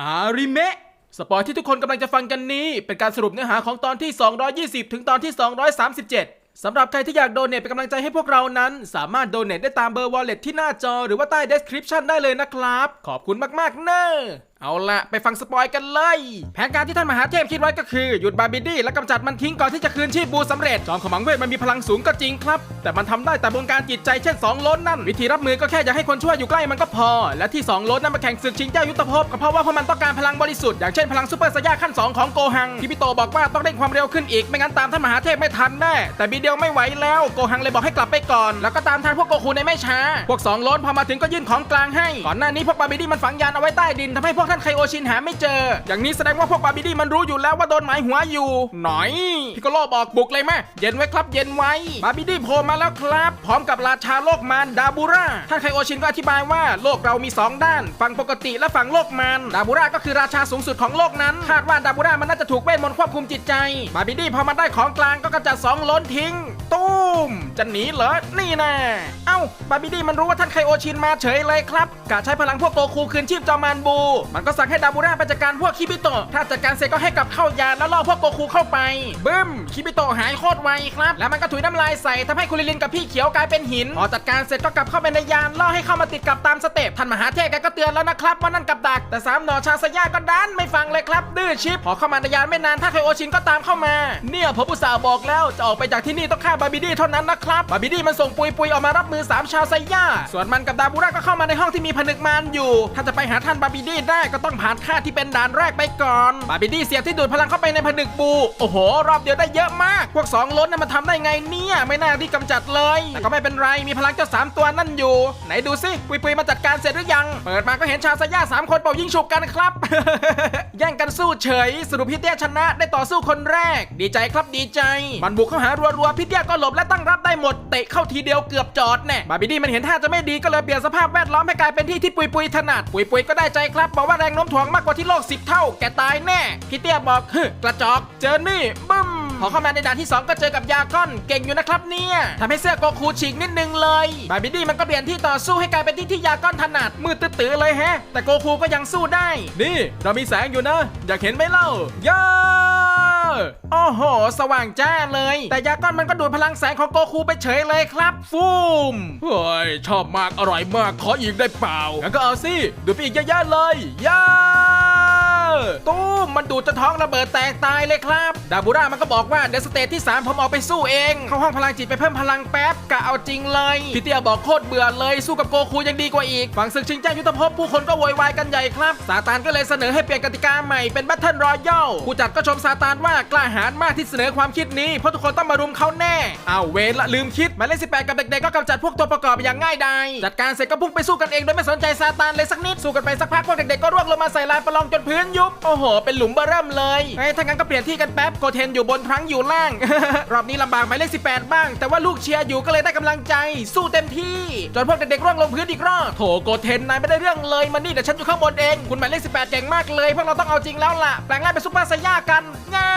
อาริเมะสปอยที่ทุกคนกำลังจะฟังกันนี้ เป็นการสรุปเนื้อหาของตอนที่ 220 ถึงตอนที่ 237 สำหรับใครที่อยากโดเนทเป็นกำลังใจให้พวกเรานั้น สามารถโดเนทได้ตามเบอร์วอลเล็ตที่หน้าจอหรือว่าใต้ description ได้เลยนะครับ ขอบคุณมากๆเนอะ เอาละไปฟังสปอยกันเลย แผนการที่ท่านมหาเทพคิดไว้ก็คือหยุดบาบิดี้และกำจัดมันทิ้งก่อนที่จะคืนชีพบูสำเร็จ จอมขมังเวทมันมีพลังสูงก็จริงครับ แต่มันทำได้แต่บงการจิตใจเช่นสองล้นนั่น วิธีรับมือก็แค่อย่าให้คนชั่วอยู่ใกล้มันก็พอ และที่สองล้นนั้นมาแข่งศึกชิงเจ้ายุทธภพก็เพราะว่าพวกมันต้องการพลังบริสุทธิ์อย่างเช่นพลังซูเปอร์ไซย่าขั้นสองของโกหังที่พี่โตบอกว่าต้องเร่งความเร็วขึ้นอีกไม่งั้นตามท่านมหาเทพไม่ทันแน่แต่บีเดียวไม่ไหวแล้วโกหังเลยบอกให้กลับไปก่อน แล้วก็ตามทันพวกโกคูในไม่ช้า พวกสองล้นพอมาถึงก็ยื่นของกลางให้ก่อนหน้านี้พวกบาบิดี้มันฝังยานเอาไว้ใต้ดินทำให้พวกทานไคโอชินหาไม่เจอ อย่างนี้แสดงว่าพวกบาร์บิดี้มันรู้อยู่แล้วว่าโดนหมายหัวอยู่ หน่อยพิโกโลบอกบุกเลยแม่เย็นไว้ครับเย็นไว้บาร์บิดี้โผล่มาแล้วครับ พร้อมกับราชาโลกมารดาบูราท่านไคโอชินก็อธิบายว่าโลกเรามีสองด้าน ฝั่งปกติและฝั่งโลกมารดาบูราก็คือราชาสูงสุดของโลกนั้นคาดว่าดาบูรามันน่าจะถูกเวทมนต์ควบคุมจิตใจบาร์บิดี้พอมันได้ของกลางก็กระจัดสองล้นทิ้งตุ้ มจะหนีเหรอ นี่แน่เอ้า บาร์บิดี้มันรู้ว่าท่านไคโอชินมาเฉยเลยครับกะใช้พลังพวกโกคูคืนชีพจอมมานบู มันก็สั่งให้ดาบูราไปจัดการพวกคิบิโตะถ้าจัดการเสร็จก็ให้กลับเข้ายานแล้วล่อพวกโกคูเข้าไปบึ้มคิบิโตะหายโคตรไวครับ แล้วมันก็ถุยน้ำลายใส่ทำให้คุริลินกับพี่เขียวกลายเป็นหินพอจัดการเสร็จก็กลับเข้าไปในยานล่อให้เข้ามาติดกับตามสเต็ปท่านมหาเทพแกก็เตือนแล้วนะครับว่านั่นกับดัก แต่สามหนอชาสยาก็ดันไม่ฟังเลยครับ ดื้อชิปพอเข้ามาในยานไม่นานถ้าไคโอชินก็ตามเข้ามา เนี่ยผมอุตส่าห์บอกแล้วจะออกไปจากที่นี่ต้องฆ่าบาร์บิดี้เท่านั้นนะครับบาบิดี้มันส่งปุยปุยๆออกมารับมือสามชาวไซย่า ส่วนมันกับดาบูระก็เข้ามาในห้องที่มีผนึกมารอยู่ ถ้าจะไปหาท่านบาบิดี้ได้ก็ต้องผ่านค่าที่เป็นด่านแรกไปก่อน บาบิดี้เสียบที่ดูดพลังเข้าไปในผนึกบู โอ้โห รอบเดียวได้เยอะมาก พวกสองล้นน่ะมันทำได้ไงเนี่ยไม่น่าที่กำจัดเลย แต่ก็ไม่เป็นไรมีพลังเจ้าสามตัวนั่นอยู่ ไหนดูสิปุยปุยๆมาจัดการเสร็จหรือยัง เปิดมาก็เห็นชาวไซย่าสามคนเป่ายิงฉุบกันครับ แย่งกันสู้เฉย สรุปพี่เตี้ยชนะได้ต่อสู้คนแรก ดีใจครับดีใจ มันบุกเข้าหารัวๆพี่เตี้ยก็หลบและตั้งรับได้หมดเตะเข้าทีเดียวเกือบจอดแน่บาร์บิดี้มันเห็นท่าจะไม่ดีก็เลยเปลี่ยนสภาพแวดล้อมให้กลายเป็นที่ที่ปุยปุยถนัดปุยปุยก็ได้ใจครับบอกว่าแรงโน้มถ่วงมากกว่าที่โลกสิบเท่าแกตายแน่พี่เตี้ยบอกฮึกระจอกเจอนี่บึ้มพอเข้ามาในด่านที่ 2 ก็เจอกับยาก้อนเก่งอยู่นะครับเนี่ยทำให้เสื้อโกคูฉีกนิดนึงเลยบาร์บิดี้มันก็เปลี่ยนที่ต่อสู้ให้กลายเป็นที่ที่ยาก้อนถนัดมืดตื้อเลยแฮะ แต่โกคูก็ยังสู้ได้ นี่เรามีแสงอยู่นะ อยากเห็นไหมเล่าย่า โอ้โห สว่างจ้าเลย แต่ยาก้อนมันก็ดูดพลังแสงของโกคูไปเฉยเลยครับฟูมเฮ้ยชอบมากอร่อยมากขออีกได้เปล่างั้นก็เอาสิดูดไปอีกเยอะๆเลยย่า ตู้มมันดูดจนท้องระเบิดแตกตายเลยครับ ดาบูรามันก็บอกว่าเดสเตจที่ 3 ผมออกไปสู้เอง เข้าห้องพลังจิตไปเพิ่มพลังแป๊บกะเอาจริงเลยพี่เตียบอกโคตรเบื่อเลยสู้กับโกคูยังดีกว่าอีกฝั่งศึกชิงแจ้งยุทธภพผู้คนก็โวยวายกันใหญ่ครับซาตานก็เลยเสนอให้เปลี่ยนกติกาใหม่เป็นแบทเทิลรอยัลผู้จัดก็ชมซาตานว่ากล้าหาญมากที่เสนอความคิดนี้เพราะทุกคนต้องมารุมเขาแน่เอาเวรละลืมคิดมาเลขสิกับเด็กๆก็กำจัดพวกตัวประกอบอย่างง่ายดายจัดการเสร็จก็พุ่งไปสู้กันเองโดยไม่สนใจซาตานเลยสักนิดสู้กันไปสักพักพวกเด็กๆก็ร่วงลงมาใส่ลานประลองจนพื้นยุบโอ้โห เป็นหลุมเบอร์เริ่มเลยไอ้ยถ้างั้นก็เปลี่ยนที่กันแป๊บโกเทนอยู่บนพรังอยู่ล่าง รอบนี้ลำบากหมายเลข18 บ้าง แต่ว่าลูกเชียร์อยู่ก็เลยได้กำลังใจ สู้เต็มที่จนพวกเด็กๆร่วงลงพื้นอีกรอบโถโกเทนนายไม่ได้เรื่องเลยมันนี่เดี๋ยวฉันอยู่ข้างบนเองคุณหมายเลข18เก่งมากเลยพวกเราต้องเอาจริงแล้วล่ะแปลงร่างเป็นซุปเปอร์ไซย่ากันง่า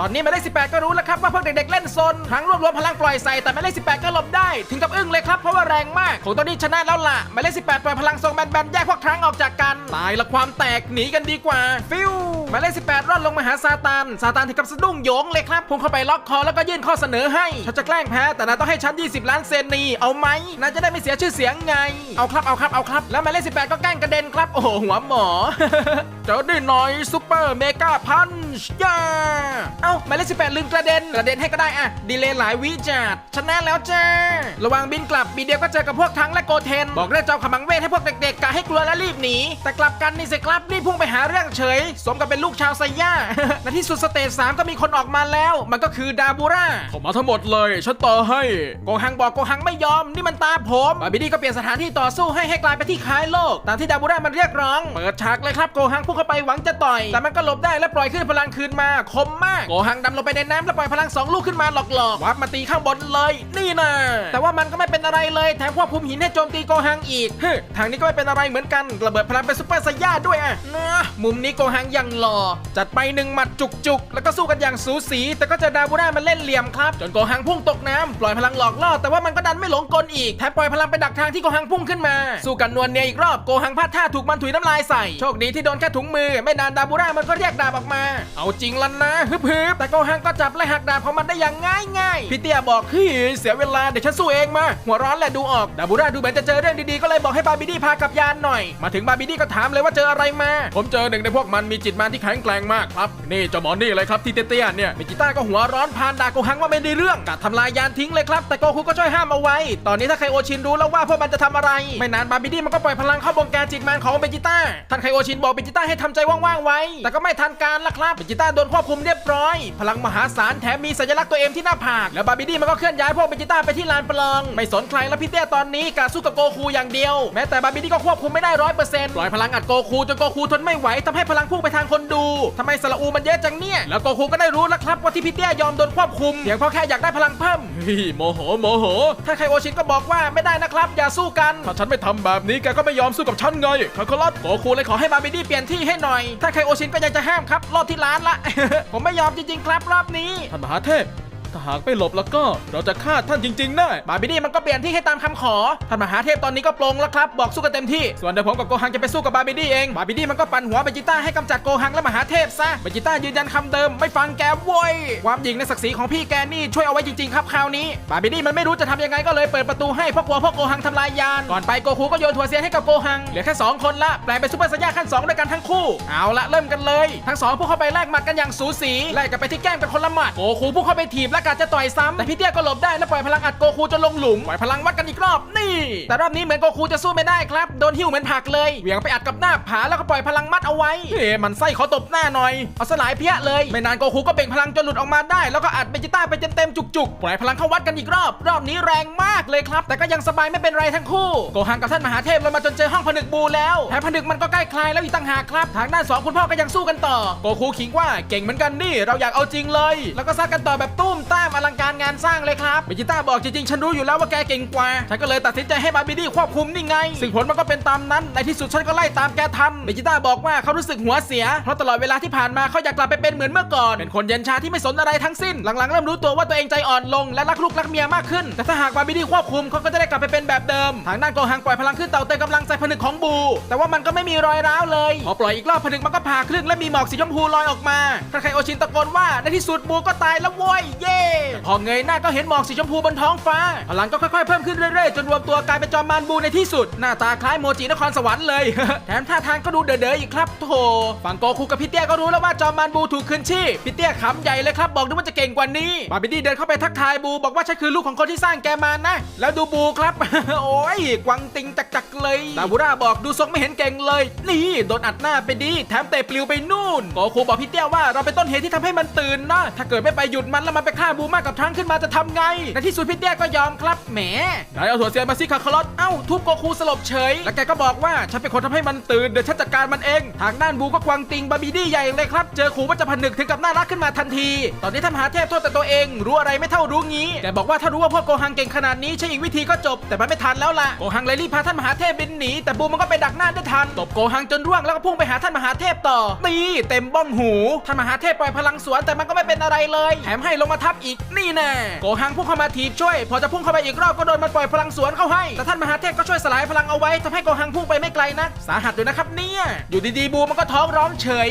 ตอนนี้หมายเลข18 ก็รู้แล้วครับว่าพวกเด็กๆเล่นซนทั้งรวบรวมพลังปล่อยใส่แต่หมายเลข18 ก็หลบได้ ถึงกับอึ้งเลยครับเพราะว่าแรงมากของตัวนี้ชนะแล้วล่ะหมายเลข18ปล่อยพลังทรงแบนๆแยกพวกทั้งออกจากกันตายละความแตกหนีกันดีกว่าฟิวหมายเลข18 รอนลงมาหาซาตานซาตานถึงกับสะดุ้งโยงเลยครับพุ่งเข้าไปล็อกคอแล้วก็ยื่นข้อเสนอให้ฉันจะแกล้งแพ้แต่นายต้องให้ฉัน 20 ล้านเซนนีเอาไหมนายจะได้ไม่เสียชื่อเสียงไง เอาครับเอาครับเอาครับ แล้วหมายเลข18 ก็แกล้งกระเด็นครับ โอ้โหหัวหมอเจอได้หน่อยซุปเปอร์เมกาพันช์ย่าอ้าหมายเลข18ลืมกระเด็น กระเด็นให้ก็ได้อะดีเลย์หลายวิจัดชนะแล้วจ้า ระวังบินกลับบีเดียวก็เจอกับพวกทั้งและโกเทน บอกเรื่องเจ้าขมังเวทให้พวกเด็กๆกะให้กลัวและรีบหนี แต่กลับกันนี่สิครับนี่พุ่งไปหาเรื่องเฉย สมกับเป็นลูกชาวไซย่าในที่สุดสเตจสามก็มีคนออกมาแล้ว มันก็คือดาบูราผมมาทั้งหมดเลยฉันต่อให้โกหังบอกโกหังไม่ยอมนี่มันตาผมบาร์บิดี้ก็เปลี่ยนสถานที่ต่อสู้ให้ให้กลายเป็นที่คล้ายโลกตามที่ดาบูรามันเรียกร้องเปิดฉากเลยครับโกหังพุ่งเข้าไปหวังจะต่อย แต่มันก็หลบได้และปล่อยขึ้นพลังคืนมาคมมากโกหังดำลงไปในน้ำแล้วปล่อยพลังสองลูกขึ้นมาหลอกๆวับมาตีข้างบนเลย นี่นะแต่ว่ามันก็ไม่เป็นอะไรเลยแถมควบคุมหินให้โจมตีโกหังอีกฮึทางนี้ก็ไม่เป็นอะไรเหมือนกันระเบิดพลังเป็นซุปเปอร์ไซย่าด้วยอะเนะมุมนี้โกหังยังหล่อจัดไปหนึ่งหมัดจุกๆ แล้วก็สู้กันอย่างสูสี แต่ก็จอดาบูร่ามันเล่นเหลี่ยมครับ จนโกหังพุ่งตกน้ำปล่อยพลังหลอกล่อแต่ว่ามันก็ดันไม่หลงกลอีกแถมปล่อยพลังไปดักทางที่โกหังพุ่งขึ้นมา สู้กันนวลเนียอีกรอบโกหังพลาดท่าถูกมันถุยน้ำลายใส่โชคดีที่โดนแค่ถุงมือ ไม่นานดาบูร่ามันก็เรียกดาบออกมา เอาจริงล้วนะฮึบๆแต่โกหังก็จับและหักดาบของมันได้อย่างง่ายง่ายพี่เตี้ยบอกเฮ้ยเสียเวลาเดี๋ยวฉันสู้เองมา หัวร้อนแหละดูออกดาบูราดูเหมือนจะเจอเรื่องดีๆก็เลยบอกให้บาบีดี้พากับยานหน่อย มาถึงบาบีดี้ก็ถามเลยว่าเจออะไรมา ผมเจอหนึ่งในพวกมันมีจิตมันที่แข็งแกร่งมากครับนี่เจ้าหมอนี่เลยครับที่เตี้ยๆเนี่ยมิจิต้าก็หัวร้อนพานดาโกหังว่าไม่ได้เรื่องกัดทำลายยานทิ้งเลยครับ แต่โกคุก็ช่วยห้ามเอาไว้ ตอนนี้ถ้าไคโอชินรู้แล้วว่าพวกมันจะทำอะไร ไม่นานบาบีดี้มันก็ปล่อยพลังเข้าบงการจิตมันของเบจิต้าท่านไคโอชินบอกเบจิต้าให้ทำใจว่างๆไว้ แต่ก็ไม่ทันการละครับเบจิต้าโดนควบคุมเรียบร้อยพลังมหาศาลแถมมีสัญลักษณ์ตัวเอ็มที่หน้าผาก แล้วบาร์บีดี้มันก็เคลื่อนย้ายพวกเบจิต้าไปที่ลานประลอง ไม่สนใครแล้วพี่เตี้ยตอนนี้กาสู้กับโกคูอย่างเดียว แม้แต่บาร์บีดี้ก็ควบคุมไม่ได้ร้อยเปอร์เซ็นต์ปล่อยพลังอัดโกคูจนโกคูทนไม่ไหวทำให้พลังพุ่งไปทางคนดูทำไมสระอูมันเยอะจังเนี่ย แล้วโกคูก็ได้รู้แล้วครับว่าที่พี่เตี้ยยอมโดนควบคุมเพียงเพราะแค่อยากได้พลังเพิ่มฮ้ยโมโหโมโห ถ้าไครโอชินก็บอกว่าไม่ได้นะครับอย่าสู้กันถ้าฉันไม่ทำแบบนี้แกก็ไม่ยอมสู้กับฉันไงคาคารัสโกคูเลยขอให้บาร์บีดี้เปลี่ยนที่ให้หน่อย ถ้าไคโอชินก็ยังจะห้ามครับรอบที่ร้านละผมไม่ยอมจริง ๆ ครับรอบนี้ท่านมหาเทพ ถ้าหากไม่หลบแล้วก็เราจะฆ่าท่านจริงๆแน่บาร์บีดี้มันก็เปลี่ยนที่ให้ตามคำขอ ท่านมหาเทพตอนนี้ก็ปลงแล้วครับ บอกสู้กันเต็มที่ ส่วนเดี๋ยวผมกับโกหังจะไปสู้กับบาร์บีดี้เอง บาร์บีดี้มันก็ปั่นหัวเบจิต้าให้กำจัดโกหังและมหาเทพซะ เบจิต้ายืนยันคำเดิมไม่ฟังแกโว้ย ความหญิงในศักดิ์ศรีของพี่แกนี่ช่วยเอาไว้จริงๆครับคราวนี้ บาร์บีดี้มันไม่รู้จะทำยังไงก็เลยเปิดประตูให้เพราะกลัวพวกโกหังทำลายยาน ก่อนไปโกคูก็โยนถั่วเซียนให้กับโกหัง เหลือแค่สองคนละ แปลงเป็นซุปเปอร์ไซย่าขั้นสองด้วยกันทั้งคู่ เอาละเริ่มกันเลย ทั้งสองพวกเข้าไปแลกหมัดกันอย่างสูสี ไล่กันไปที่แก้มกันคนละหมัด โกคูพวกเข้าไปถีบและกะจะต่อยซ้ำแต่พี่เตี้ยก็หลบได้และปล่อยพลังอัดโกคูจนลงหลุมปล่อยพลังวัดกันอีกรอบนี่ แต่รอบนี้เหมือนโกคูจะสู้ไม่ได้ครับโดนหิ้วเหมือนผักเลยเหวี่ยงไปอัดกับหน้าผาแล้วก็ปล่อยพลังมัดเอาไว้เฮ้มันไส้ขอตบหน้าหน่อยเอาสลายเพี้ยเลย ไม่นานโกคูก็เบ่งพลังจนหลุดออกมาได้ แล้วก็อัดเบจิต้าไปจนเต็มจุกๆปล่อยพลังเข้าวัดกันอีกรอบ รอบนี้แรงมากเลยครับ แต่ก็ยังสบายไม่เป็นไรทั้งคู่โกหังกับท่านมหาเทพเลยมาจนเจอห้องผนึกบูแล้วแถมผนึกมันก็ใกล้คลายแล้วอีกต่างหากครับทางด้านสองคุณพ่อก็ยังสู้กันต่อโกคูขิงว่าเก่งเหมือนกันนี่เราอยากเอาจริงเลย แล้วก็ซัดกันต่อแบบตุ้มต้มอลังการ งานสร้างเลยครับเบจิต้าบอกจริงๆ ฉันรู้อยู่แล้วว่าแกเก่งกว่า ฉันก็เลยตัดสินใจให้บาร์บีดี้ควบคุมนี่ไง ซึ่งผลมันก็เป็นตามนั้น ในที่สุดฉันก็ไล่ตามแกทันเบจิต้าบอกว่าเขารู้สึกหัวเสีย เพราะตลอดเวลาที่ผ่านมาเขาอยากกลับไปเป็นเหมือนเมื่อก่อน เป็นคนเย็นชาที่ไม่สนอะไรทั้งสิ้น หลังๆเริ่มรู้ตัวว่าตัวเองใจอ่อนลงและรักลูกรักเมียมากขึ้น แต่ถ้าหากบาร์บีดี้ควบคุมเขาก็จะได้กลับไปเป็นแบบเดิม ทางด้านโกหังปล่อยพลังขึ้นเต่าเต็มกำลังใส่ผนึกของบู แต่ว่ามันก็ไม่มีรอยร้าวเลย พอปล่อยอีกรอบผนึกมันก็ผ่าครึ่งและมีหมอกสีชมพูลอยออกมาท่านไคโอชินตะโกนว่าในที่สุดบูก็ตายแล้วโว้ยเย่พอเงยหน้าก็เห็นหมอกสีชมพูบนท้องฟ้าพลังก็ค่อยๆเพิ่มขึ้นเรื่อยๆ จนรวมตัวกลายเป็นจอมมารบูในที่สุด หน้าตาคล้ายโมจินครสวรรค์เลย แถมท่าทางก็ดูเด๋อๆอีกครับโธ่ฝั่งโกคูกับพี่เตี้ยก็รู้แล้วว่าจอมมารบูถูกคืนชีพพี่เตี้ยขำใหญ่เลยครับบอกด้วยว่าจะเก่งกว่านี้บาร์บีดี้เดินเข้าไปทักทายบูบอกว่าฉันคือลูกของคนที่สร้างแกมานะ แล้วดูบูครับ โอ้ยกวังติงจักๆเลยดาบูราบอกดูทรงไม่เห็นเก่งเลย นี่โดนอัดหน้าไปดี แถมเตะปลิวไปนู่นโกคูบอกพี่เตี้ยว่าเราเป็นต้นเหตุที่ทำให้มันตื่นนะถ้าเกิดไม่ไปหยุดมันแล้วมันไปฆ่าบูมากกับทั้งขึ้นมาจะทำไง ในที่สุดพี่เตี้ยก็ยอมครับแหมไหนเอาถั่วเสียนมาสิคาคาร์ลอตเอ้าทุบโกคูสลบเฉย แล้วแกก็บอกว่าฉันเป็นคนทำให้มันตื่นเดี๋ยวฉันจัดการมันเอง ทางด้านบูก็ควงติงบาร์บีดี้ใหญ่เลยครับ เจอขู่ว่าจะผนึกถึงกับน่ารักขึ้นมาทันที ตอนนี้ท่านมหาเทพโทษแต่ตัวเอง รู้อะไรไม่เท่ารู้งี้ แกบอกว่าถ้ารู้ว่าพวกโกหังเก่งขนาดนี้ใช้อีกวิธีก็จบ แต่มันไม่ทันแล้วล่ะ โกหังเลยรีบพาท่านมหาเทพบินหนี แต่บูมันก็ไปดักหน้าได้ทัน ตบโกหังจนร่วงแล้วก็พุ่งไปหาท่านมหาเทพต่อ ตีเต็มบ้องหู ท่านมหาเทพปล่อยพลังสวนแต่มันก็ไม่เป็นอะไรเลย แถมให้ลงมาทับอีก นี่แน่โกหังพุ่งเข้ามาถีบช่วย พอจะพุ่งเข้าไปอีกรอบก็โดนมันปล่อยพลังสวนเข้าให้ แต่ท่านมหาเทพก็ช่วยสลายพลังเอาไว้ทำให้โกหังพุ่งไปไม่ไกลนัก สาหัสด้วยนะครับเนี่ยอยู่ดีๆบูมันก็ท้องร้องเฉย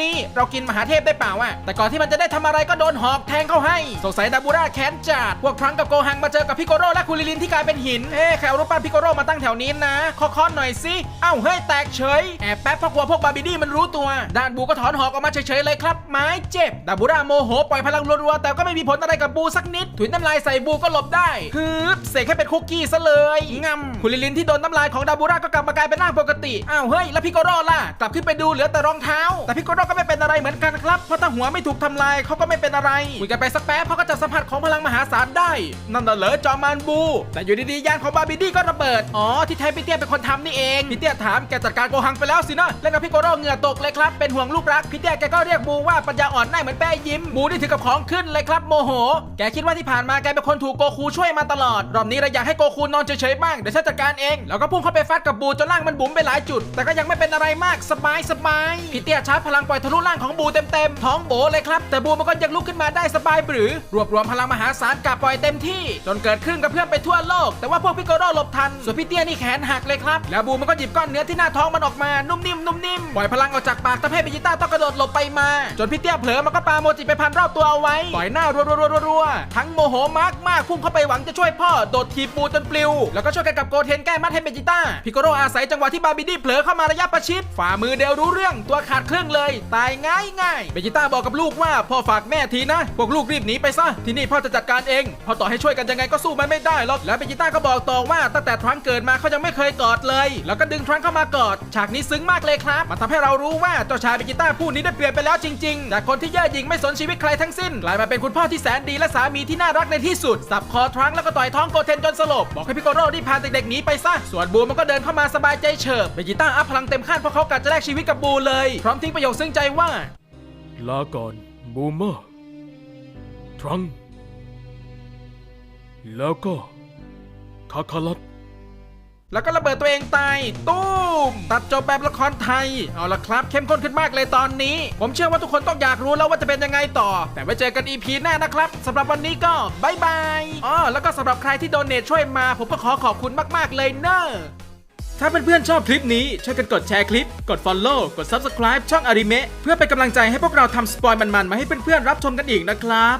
นี่เรากินมหาเทพได้เปล่าอะแต่ก่อนที่มันจะได้ทำอะไรก็โดนหอกแทงเข้าให้สงสัยดาบูราแค้นจัดพวกทรังกับโกหังมาเจอกับพิโกโร่และคูลิลินที่กลายเป็นหินเอ๊ะใครเอารูปปั้นพิโกโร่มาตั้งแถวนี้นะขอคอนหน่อยสิเอ้าเฮ้ยแตกเฉยแอบแป๊บเพราะกลัวพวกบาบีดี้มันรู้ตัวด้านบูก็ถอนหอกออกมาเฉยๆเลยครับไม้เจ็บดาบูราโมโหปล่อยพลังรัวๆแต่ก็ไม่มีผลอะไรกับบูสักนิด ถุยน้ำลายใส่บูก็หลบได้ฮึบเสกให้เป็นคุกกี้ซะเลยงำคูลิลินที่โดนน้ำลายของดาบูราก็กลับมากลายเป็นร่างปกติอ้าวเฮ้ยแล้วพิโกโร่ล่ะกลับขึ้นไปดูเหลือแต่รองเท้า แต่พิโกโร่ก็ไม่เป็นอะไรเหมือนกันครับเพราะถ้าหัวไม่ถูกทำลายเขาก็ไม่เป็นอะไรคุยกันไปสักแป๊บเขาก็จับสัมผัสของพลังมหาศาลได้นั่นน่ะเหรอจอมมานบู แต่อยู่ดีๆยานของบาร์บีดี้ก็ระเบิดอ๋อที่แท้พี่เตี้ยเป็นคนทำนี่เองพี่เตี้ยถามแกจัดการโกหังไปแล้วสินะเล่นกับพี่โกโร่เหงื่อตกเลยครับเป็นห่วงลูกรักพี่เตี้ยแกก็เรียกบูว่าปัญญาอ่อนหน้าเหมือนแป้ยิ้มบูนี่ถึงกับของขึ้นเลยครับโมโห แกคิดว่าที่ผ่านมาแกเป็นคนถูกโกคูช่วยมาตลอด รอบนี้เราอยากให้โกคูนอนเฉยๆบ้าง เดี๋ยวฉันจัดการเอง แล้วก็พุ่งเข้าไปฟัดกับบูจนร่างมันบุ๋มไปหลายจุด แต่ก็ยังไม่เป็นอะไรมากสบายสบายพี่เตี้ยชาร์จพลังปล่อยทะลุร่างของบูเต็มๆท้องโบเลยครับ แต่บูมันก็ยังลุกขึ้นมาได้สบายหรือ รวบรวมพลังมหาศาลกับปล่อยเต็มที่ จนเกิดขึ้นกับเพื่อนไปทั่วโลก แต่ว่าพวกพิกโกโร่หลบทัน ส่วนพี่เตี้ยนี่แขนหักเลยครับ แล้วบูมันก็หยิบก้อนเนื้อที่หน้าท้องมันออกมานุ่มนิ่มนุ่มนิ่มปล่อยพลังออกจากปากทำให้เบจิต้าต้องกระโดดหลบไปมา จนพี่เตี้ยเผลอมันก็ปาโมจิไปพันรอบตัวเอาไว้ปล่อยหน้ารัวๆๆๆๆทั้งโมโหมากมากพุ่งเข้าไปหวังจะช่วยพ่อโดดทีบบูจนปลิว แล้วก็ช่วยกันกับโกเทนแก้มัดให้เบจิต้าพิกโกโรอาศัยจังหวะที่บาบิดี้เผลอเข้ามาระยะประชิดฝ่ามือเดียวรู้เรื่องตัวขาดครึ่งเลย ตายง่ายง่ายเบจิต้าบอกกับลูกว่าพ่อฝากแม่ทีนะพวกลูกรีบหนีไปซะที่นี่พ่อจะจัดการเองพอต่อให้ช่วยกันยังไงก็สู้มันไม่ได้หรอกแล้วเบจิต้าก็บอกต่อว่าตั้งแต่ทรังเกิดมาเขายังไม่เคยกอดเลย แล้วก็ดึงทรังเข้ามากอด ฉากนี้ซึ้งมากเลยครับมันทำให้เรารู้ว่าเจ้าชายเบจิต้าผู้นี้ได้เปลี่ยนไปแล้วจริงๆจากคนที่เย่อหยิ่งไม่สนชีวิตใครทั้งสิ้นกลายมาเป็นคุณพ่อที่แสนดีและสามีที่น่ารักในที่สุด สับคอทรังแล้วก็ต่อยท้องโกเทนจนสลบ บอกให้พิโกโร่รีบพาเด็กๆหนีไปซะ ส่วนบูมันก็เดินเข้ามาสบายใจเฉิบเบจิต้าอัพพลังเต็มขั้นเพราะเขากะจะแลกชีวิตกับบูเลย พร้อมทิ้งประโยคซึ้งใจว่า ลาก่อนบูมเมอร์ทรัง แล้วก็คาคาลัต แล้วก็ระเบิดตัวเองตายตูมตัดจบแบบละครไทย เอาละครับ เข้มข้นขึ้นมากเลยตอนนี้ ผมเชื่อว่าทุกคนต้องอยากรู้แล้วว่าจะเป็นยังไงต่อ แต่ไว้เจอกัน EP หน้านะครับสำหรับวันนี้ก็บายบายอ๋อแล้วก็สำหรับใครที่โดเนทช่วยมา ผมก็ขอขอบคุณมากๆเลยเนอะถ้าเพื่อนๆชอบคลิปนี้ ช่วยกันกดแชร์คลิป กด Follow กด Subscribe ช่องอาริเมะเพื่อเป็นกำลังใจให้พวกเราทำสปอยมันๆมาให้เพื่อนๆรับชมกันอีกนะครับ